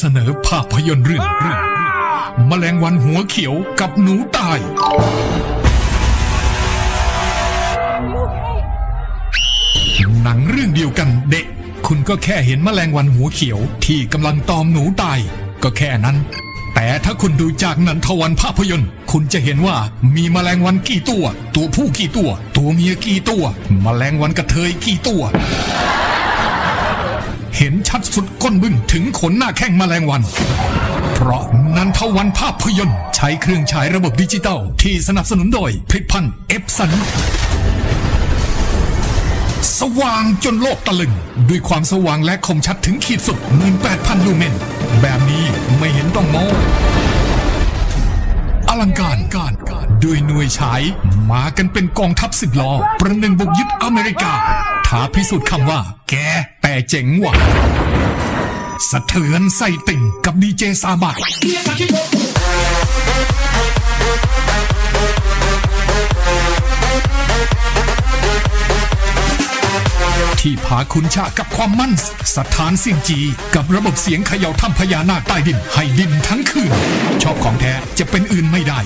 เสนอภาพยนตร์เรื่องเรื่องแมลงวันหัวเขียวกับหนูตาย หนังเรื่องเดียวกันเด็ก คุณก็แค่เห็นแมลงวันหัวเขียวที่กำลังตอมหนูตาย ก็แค่นั้น แต่ถ้าคุณดูจากนันทวันภาพยนตร์ คุณจะเห็นว่ามีแมลงวันกี่ตัว ตัวผู้กี่ตัว ตัวเมียกี่ตัวแมลงวันกระเทยกี่ตัว เห็นชัดสุดก้นบึ้งถึงขนหน้าแข้งแมลงวัน เพราะนันทวันภาพยนตร์ใช้เครื่องฉายระบบดิจิตอลที่สนับสนุนโดยผลิตภัณฑ์เอฟสันสว่างจนโลกตะลึง ด้วยความสว่างและคมชัดถึงขีดสุด 18,000 ลูเมน แบบนี้ไม่เห็นต้องโม้อลังการการการด้วยหน่วยฉายมากันเป็นกองทัพสิบล้อ ประหนึ่งบุกยึดอเมริกา ท้าพิสูจน์คำว่า แก แต่เจ๋งว่ะสะเทือนใส่ติ่งกับดีเจซาบะที่พาคุณชากับความมั่นสถานเสียงจี กับระบบเสียงเขย่าถ้ำพญานาคใต้ดิน ให้ดินทั้งคืน ชอบของแท้จะเป็นอื่นไม่ได้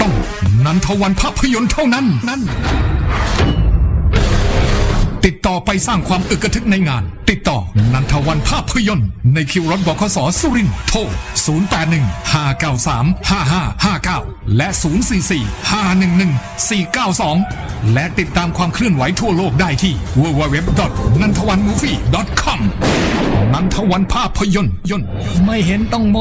ต้องนันทวันภาพยนตร์เท่านั้นนั่น ติดต่อไปสร้างความอึกระทึกในงาน ติดต่อนันทวันภาพยนตร์ ในคิวรถบขสสุรินทร์โทร 081 593 5559 และ 044 511 492 และติดตามความเคลื่อนไหวทั่วโลกได้ที่ www. นันทวัน movie com นันทวันภาพยนตร์ยนต์ไม่เห็นต้องโม